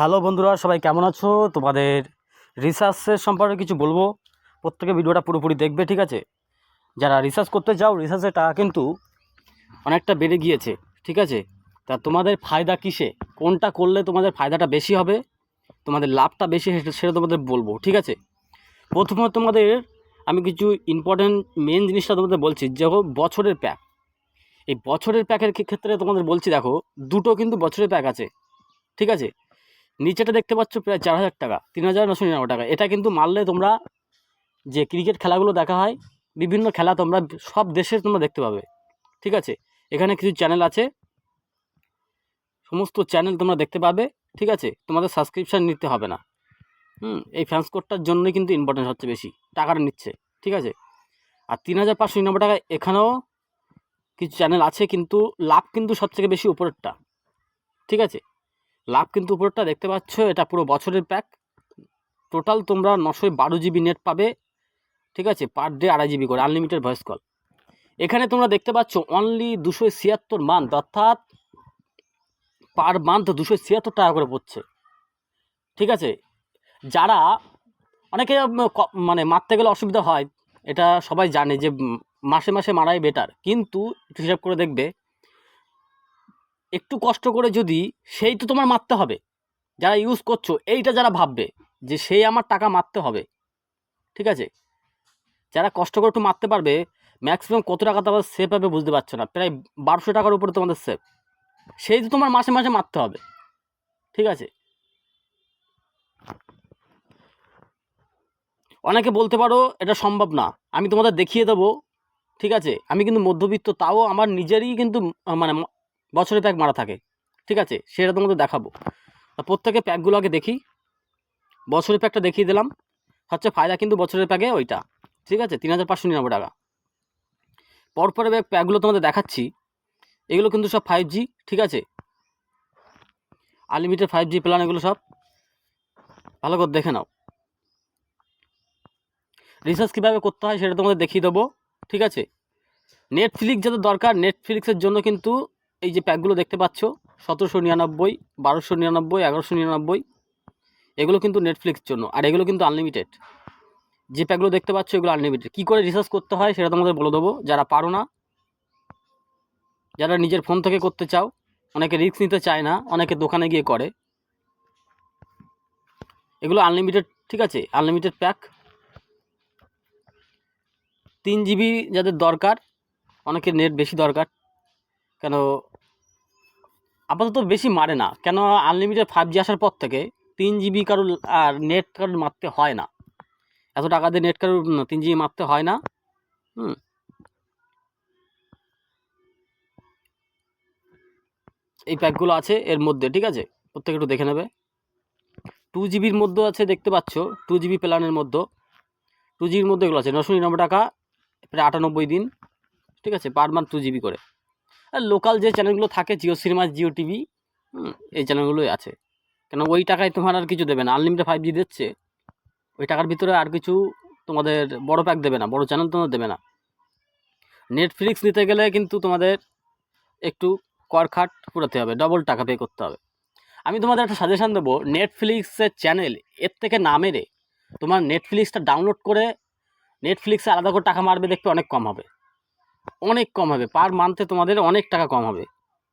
Hello বন্ধুরা, সবাই কেমন আছো? তোমাদের রিসার্চের সম্পর্কে কিছু বলব? প্রত্যেকে ভিডিওটা পুরোপুরি দেখবে, ঠিক আছে? যারা রিসার্চ করতে চাও রিসার্চের টাকা কিন্তু অনেকটা বেড়ে গিয়েছে, ঠিক আছে? তা তোমাদের ফায়দা কিসে? কোনটা করলে তোমাদের ফায়দাটা বেশি হবে? তোমাদের লাভটা বেশি সেটা- তোমাদের বলব, ঠিক আছে? প্রথমত তোমাদের আমি কিছু ইম্পর্ট্যান্ট মেন জিনিসটা তোমাদের বলছি যখন বছরের প্যাক এই বছরের প্যাকের ক্ষেত্রে তোমাদের বলছি, দেখো, দুটো কিন্তু বছরের প্যাক আছে, ঠিক আছে? নিচেটা দেখতে পাচ্ছ প্রায় চার হাজার টাকা, তিন হাজার নশো নিরানব্বই টাকা। এটা কিন্তু মারলে তোমরা যে ক্রিকেট খেলাগুলো দেখা হয়, বিভিন্ন খেলা তোমরা সব দেশের তোমরা দেখতে পাবে। ঠিক আছে? এখানে কিছু চ্যানেল আছে। সমস্ত চ্যানেল তোমরা দেখতে পাবে। ঠিক আছে? তোমাদের সাবস্ক্রিপশান নিতে হবে না। হুম, এই ফ্যান্স কোডটার জন্যই কিন্তু ইম্পর্টেন্স হচ্ছে বেশি টাকাটা নিচ্ছে। ঠিক আছে? আর তিন হাজার পাঁচশো নিরানব্বই টাকা এখানেও কিছু চ্যানেল আছে, কিন্তু লাভ কিন্তু সবথেকে বেশি উপরেরটা। ঠিক আছে? লাভ কিন্তু উপরটা দেখতে পাচ্ছ, এটা পুরো বছরের প্যাক টোটাল তোমরা নশো বারো জিবি নেট পাবে, ঠিক আছে পার ডে আড়াই জিবি করে আনলিমিটেড ভয়েস কল এখানে তোমরা দেখতে পাচ্ছ অনলি দুশো ছিয়াত্তর মান্থ অর্থাৎ পার মান্থ দুশো ছিয়াত্তর টাকা করে পড়ছে। ঠিক আছে, যারা অনেকে মানে মারতে গেলে অসুবিধা হয়, এটা সবাই জানে যে মাসে মাসে মারাই বেটার কিন্তু একটু হিসাব করে দেখবে একটু কষ্ট করে যদি সেই তো তোমার মারতে হবে। যারা ইউজ করছ, এইটা যারা ভাববে যে সেই আমার টাকা মারতে হবে। ঠিক আছে? যারা কষ্ট করে একটু মারতে পারবে ম্যাক্সিমাম কত টাকা তোমার সেভ হবে বুঝতে পারছ না। প্রায় বারোশো টাকার উপরে তোমাদের সেভ সেই তো তোমার মাসে মাসে মারতে হবে। ঠিক আছে? অনেকে বলতে পারো, এটা সম্ভব না। আমি তোমাদের দেখিয়ে দেবো। ঠিক আছে? আমি কিন্তু মধ্যবিত্ত, তাও আমার নিজেরই কিন্তু মানে বছরে প্যাক মারা থাকে। ঠিক আছে? সেটা তোমাদের দেখাবো। প্রত্যেকে প্যাকগুলো আগে দেখি। বছরের প্যাকটা দেখিয়ে দিলাম। হচ্ছে ফায়দা কিন্তু বছরের প্যাকে ওইটা। ঠিক আছে? তিন হাজার পাঁচশো নিরানব্বই টাকা। পরপরে প্যাকগুলো তোমাদের দেখাচ্ছি, এগুলো কিন্তু সব ফাইভ জি ঠিক আছে? আনলিমিটেড ফাইভ জি প্ল্যান এগুলো সব। ভালো করে দেখে নাও। রিসার্চ কীভাবে করতে হয় সেটা তোমাদের দেখিয়ে দেবো। ঠিক আছে? নেটফ্লিক্স যাদের দরকার নেটফ্লিক্সের জন্য কিন্তু এই যে প্যাকগুলো দেখতে পাচ্ছ, সতেরোশো নিরানব্বই, বারোশো নিরানব্বই, এগারোশো নিরানব্বই, এগুলো কিন্তু নেটফ্লিক্স জন্য, আর এগুলো কিন্তু আনলিমিটেড যে প্যাকগুলো দেখতে পাচ্ছ, এগুলো আনলিমিটেড কী করে রিসার্চ করতে হয় সেটা তোমাদের বলে দেবো। যারা পারো না, যারা নিজের ফোন থেকে করতে চাও, অনেকে রিস্ক নিতে চায় না, অনেকে দোকানে গিয়ে করে। এগুলো আনলিমিটেড ঠিক আছে? আনলিমিটেড প্যাক তিন জিবি যাদের দরকার, অনেকের নেট বেশি দরকার। কেন আপাতত বেশি মারে না। কেন আনলিমিটেড ফাইভ জি আসার পর থেকে তিন জিবি কারোর, আর নেট কারোর মারতে হয় না। এত টাকা দিয়ে নেট কারোর তিন জিবি মারতে হয় না। হুম। এই প্যাকগুলো আছে এর মধ্যে, ঠিক আছে? প্রত্যেকে একটু দেখে নেবে। টু জিবির মধ্যে আছে, দেখতে পাচ্ছ। টু জিবি প্ল্যানের মধ্যে। টু জিবির মধ্যে এগুলো আছে। নশো নিরানব্বই টাকা, প্রায় আটানব্বই দিন, ঠিক আছে? পার মান্থ টু জিবি করে। আর লোকাল যে চ্যানেলগুলো থাকে জিও সিনেমা জিও টিভি এই চ্যানেলগুলোই আছে। কেন ওই টাকায় তোমার আর কিছু দেবে না আনলিমিটেড ফাইভ জি দিচ্ছে। ওই টাকার ভিতরে আর কিছু তোমাদের বড় প্যাক দেবে না, বড় চ্যানেল তোমাদের দেবে না। নেটফ্লিক্স নিতে গেলে কিন্তু তোমাদের একটু কর খাট পুরাতে হবে ডবল টাকা পে করতে হবে। আমি তোমাদের একটা সাজেশান দেবো নেটফ্লিক্সের চ্যানেল এর থেকে না মেরে তোমার নেটফ্লিক্সটা ডাউনলোড করে নেটফ্লিক্সে আলাদা করে টাকা মারবে, দেখবে অনেক কম হবে। অনেক কম হবে। পার মান্থে তোমাদের অনেক টাকা কম হবে।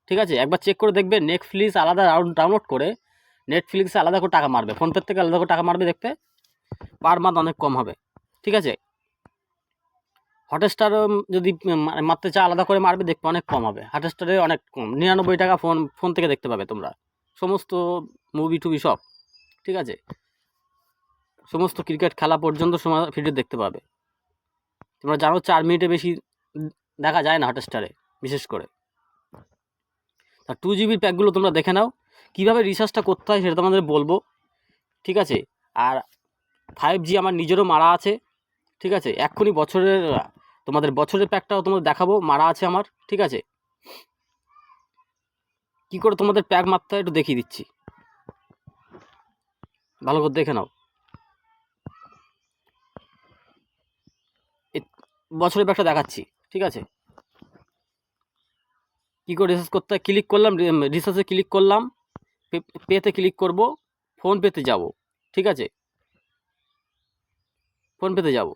ঠিক আছে? একবার চেক করে দেখবে নেটফ্লিক্স আলাদা ডাউনলোড করে নেটফ্লিক্সে আলাদা করে টাকা মারবে। ফোনপে থেকে আলাদা করে টাকা মারবে দেখবে পার মান্থ অনেক কম হবে। ঠিক আছে? হটস্টার যদি মারতে চাও, আলাদা করে মারবে দেখবে অনেক কম হবে। হটস্টারে অনেক কম। নিরানব্বই টাকা ফোন ফোন থেকে দেখতে পাবে তোমরা। সমস্ত মুভি টুভি সব। ঠিক আছে? সমস্ত ক্রিকেট খেলা পর্যন্ত সময় ভিডিও দেখতে পাবে। তোমরা জানো, চার মিনিটে বেশি দেখা যায় না হটস্টারে বিশেষ করে। তা টু জিবির প্যাকগুলো তোমরা দেখে নাও, কীভাবে রিচার্জটা করতে হয় সেটা তোমাদের বলব, ঠিক আছে? আর ফাইভ জি আমার নিজেরও মারা আছে, ঠিক আছে? এক্ষুনি বছরের, তোমাদের বছরের প্যাকটাও তোমাদের দেখাবো, মারা আছে আমার, ঠিক আছে? কি করে তোমাদের প্যাক মারতে হয় একটু দেখিয়ে দিচ্ছি। ভালো করে দেখে নাও। বছরের প্যাকটা দেখাচ্ছি। ঠিক আছে? কী করে রিসার্চ করতে ক্লিক করলাম রিসার্চে ক্লিক করলাম পেতে ক্লিক করব ফোনপেতে যাব, ঠিক আছে? ফোনপেতে যাব।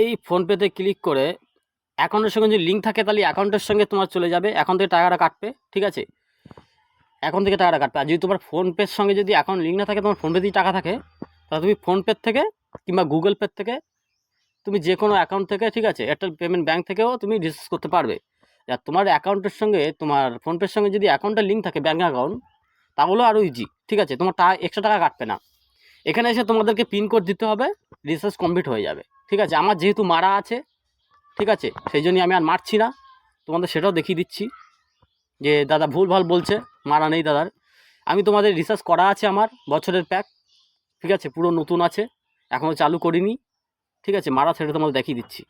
এই ফোনপেতে ক্লিক করে অ্যাকাউন্টের সঙ্গে যদি লিঙ্ক থাকে, তাহলে অ্যাকাউন্টের সঙ্গে তোমার চলে যাবে অ্যাকাউন্ট থেকে টাকাটা কাটবে, ঠিক আছে? অ্যাকাউন্ট থেকে টাকাটা কাটবে। আর যদি তোমার ফোনপের সঙ্গে যদি অ্যাকাউন্ট লিঙ্ক না থাকে, তোমার ফোনপে যদি টাকা থাকে, তাহলে তুমি ফোনপের থেকে কিংবা গুগল পের থেকে তুমি যে কোনো অ্যাকাউন্ট থেকে, ঠিক আছে এয়ারটেল পেমেন্ট ব্যাঙ্ক থেকেও তুমি রিচার্জ করতে পারবে। আর তোমার অ্যাকাউন্টের সঙ্গে, তোমার ফোনপের সঙ্গে যদি অ্যাকাউন্টের লিঙ্ক থাকে ব্যাঙ্ক অ্যাকাউন্ট তাহলেও আরও ইজি ঠিক আছে, তোমার টাকা এক্সট্রা টাকা কাটবে না। এখানে এসে তোমাদেরকে পিন কোড দিতে হবে রিচার্জ কমপ্লিট হয়ে যাবে, ঠিক আছে। আমার যেহেতু মারা আছে, ঠিক আছে, সেই জন্যই আমি আর মারছি না। তোমাদের সেটাও দেখিয়ে দিচ্ছি। যে দাদা ভুল ভালো বলছে, মারা নেই দাদার। আমি তোমাদের রিসার্চ করা আছে আমার, বছরের প্যাক ঠিক আছে? পুরো নতুন আছে এখনও চালু করিনি। ঠিক আছে, মারা সেটা তোমাদের দেখিয়ে দিচ্ছি।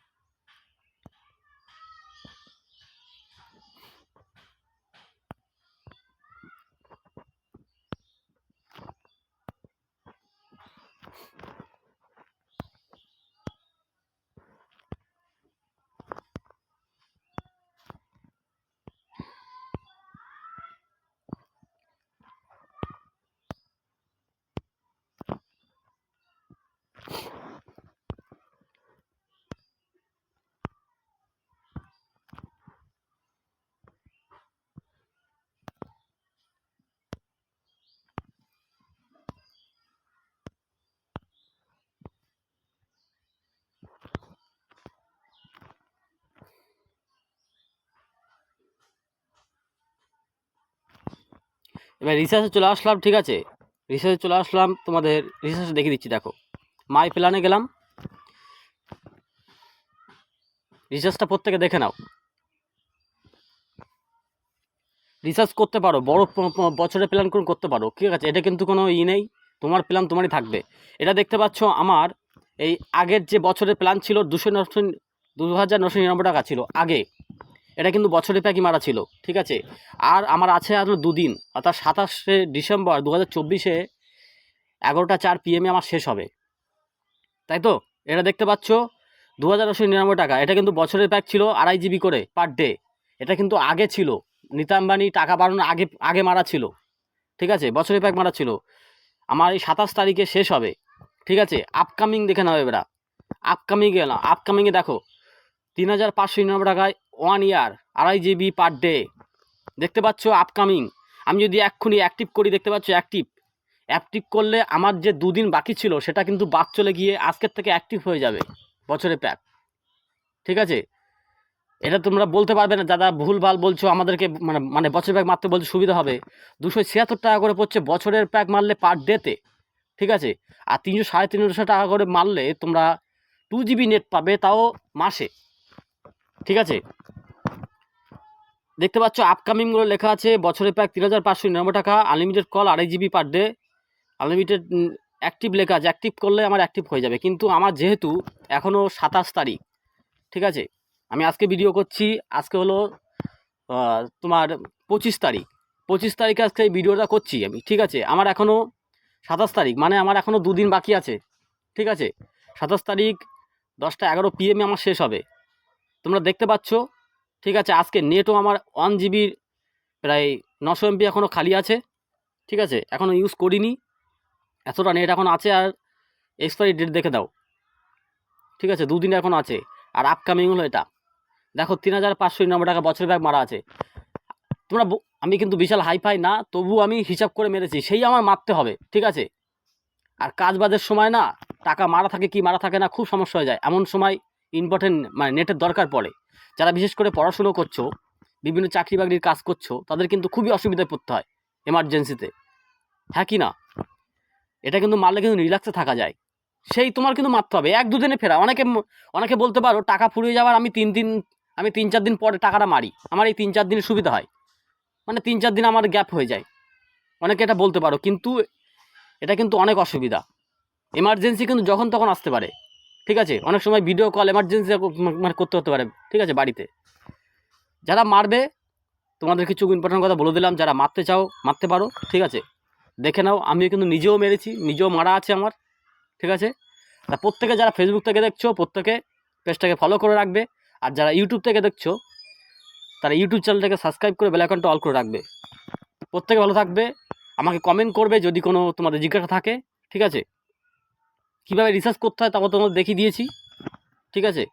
এবার রিসার্চে চলে আসলাম, ঠিক আছে? রিসার্চে চলে আসলাম, তোমাদের রিসার্চে দেখিয়ে দিচ্ছি, দেখো। মাই প্ল্যানে গেলাম। রিসার্চটা প্রত্যেকে দেখে নাও। রিসার্চ করতে পারো, বড় বছরের প্ল্যান করে করতে পারো, ঠিক আছে? এটা কিন্তু কোনো ই নেই, তোমার প্ল্যান তোমারই থাকবে। এটা দেখতে পাচ্ছ আমার, এই আগের যে বছরের প্ল্যান ছিল, দুশো নশো দু হাজার নশো নিরানব্বই টাকা ছিল, আগে। এটা কিন্তু বছরে প্যাকই মারা ছিল, ঠিক আছে? আর আমার আছে আরও দুদিন, অর্থাৎ সাতাশে ডিসেম্বর দু হাজার চব্বিশে এগারোটা চার পিএমে আমার শেষ হবে। তাই তো? এটা দেখতে পাচ্ছ দু হাজার নিরানব্বই টাকা। এটা কিন্তু বছরের প্যাক ছিল আড়াই জিবি করে পার ডে। এটা কিন্তু আগে ছিল। নীতা আম্বানি টাকা বাড়ানোর আগে আগে মারা ছিল। ঠিক আছে? বছরের প্যাক মারা ছিল। আমার এই সাতাশ তারিখে শেষ হবে। ঠিক আছে? আপকামিং দেখে নাও এবার। আপকামিং গেলাম আপকামিংয়ে দেখো। তিন হাজার পাঁচশো নিরানব্বই টাকায় ওয়ান ইয়ার, আড়াই জিবি পার ডে। দেখতে পাচ্ছ আপকামিং আমি যদি এক্ষুনি অ্যাক্টিভ করি, দেখতে পাচ্ছ অ্যাক্টিভ অ্যাক্টিভ করলে আমার যে দুদিন বাকি ছিল, সেটা কিন্তু বাদ চলে গিয়ে আজকের থেকে অ্যাক্টিভ হয়ে যাবে বছরে প্যাক ঠিক আছে? এটা তোমরা বলতে পারবে না, দাদা ভুল ভালো বলছো, আমাদেরকে মানে মানে বছরের প্যাক মারতে বলতে সুবিধা হবে। দুশো ছিয়াত্তর টাকা করে পড়ছে বছরের প্যাক মারলে পার ডেতে ঠিক আছে? আর তিনশো সাড়ে তিনশো টাকা করে মারলে তোমরা টু জিবি নেট পাবে তাও মাসে। ঠিক আছে? দেখতে পাচ্ছ আপকামিংগুলো লেখা আছে, বছরে প্যাক তিন হাজার পাঁচশো নিরানব্বই টাকা আনলিমিটেড কল আড়াই GB per day unlimited active লেখা আছে অ্যাক্টিভ করলে আমার অ্যাক্টিভ হয়ে যাবে। কিন্তু আমার যেহেতু এখনও সাতাশ তারিখ, ঠিক আছে? আমি আজকে ভিডিও করছি, আজকে হলো তোমার পঁচিশ তারিখ। পঁচিশ তারিখে আজকে এই ভিডিওটা করছি আমি, ঠিক আছে? আমার এখনও সাতাশ তারিখ মানে আমার এখনও দুদিন বাকি আছে, ঠিক আছে? সাতাশ তারিখ দশটা এগারো পিএমে আমার শেষ হবে। তোমরা দেখতে পাচ্ছ? ঠিক আছে, আজকে নেটও আমার ওয়ান জিবির প্রায় নশো এমবি এখনও খালি আছে। ঠিক আছে এখনও ইউজ করিনি। এতটা নেট এখন আছে আর এক্সপায়ারি ডেট দেখে দাও। ঠিক আছে, দুদিন এখন আছে। আর আপকামিং হলো এটা। দেখো, তিন হাজার পাঁচশো নিরানব্বই টাকা বছরের ব্যাগ মারা আছে। তোমরা আমি কিন্তু বিশাল হাইফাই না তবু আমি হিসাব করে মেরেছি। সেই আমার মারতে হবে, ঠিক আছে? আর কাজ বাজের সময় না, টাকা মারা থাকে কি মারা থাকে না, খুব সমস্যা হয়ে যায়। এমন সময় ইম্পর্টেন্ট মানে নেটের দরকার পড়ে। যারা বিশেষ করে পড়াশুনো করছ, বিভিন্ন চাকরি বাকরির কাজ করছ, তাদের কিন্তু খুবই অসুবিধায় পড়তে হয় এমার্জেন্সিতে হ্যাঁ কি না? এটা কিন্তু মারলে কিন্তু রিল্যাক্সে থাকা যায়। সেই তোমার কিন্তু মারতে হবে। এক দুদিনে ফেরা। অনেকে অনেকে বলতে পারো, টাকা ফুরিয়ে যাওয়ার আমি তিন দিন, আমি তিন চার দিন পরে টাকাটা মারি। আমার এই তিন চার দিনের সুবিধা হয়। মানে তিন চার দিন আমার গ্যাপ হয়ে যায়। অনেকে এটা বলতে পারো। কিন্তু এটা কিন্তু অনেক অসুবিধা। এমার্জেন্সি কিন্তু যখন তখন আসতে পারে। ঠিক আছে? অনেক সময় ভিডিও কল এমার্জেন্সি মানে করতে হতে পারে, ঠিক আছে? বাড়িতে। যারা মারবে, তোমাদের কিছু ইম্পর্টেন্ট কথা বলে দিলাম, যারা মারতে চাও, মারতে পারো, ঠিক আছে? দেখে নাও, আমিও কিন্তু নিজেও মেরেছি, নিজেও মারা আছে আমার, ঠিক আছে? তা প্রত্যেকে যারা ফেসবুক থেকে দেখছ, প্রত্যেকে পেজটাকে ফলো করে রাখবে, আর যারা ইউটিউব থেকে দেখছ, তারা ইউটিউব চ্যানেলটাকে সাবস্ক্রাইব করে বেলাকনটা অল করে রাখবে। প্রত্যেকে ভালো থাকবে, আমাকে কমেন্ট করবে যদি কোনো তোমাদের জিজ্ঞাসা থাকে, ঠিক আছে? কীভাবে রিসার্চ করতে হয় তাও তোমাদের দেখিয়ে দিয়েছি। ঠিক আছে?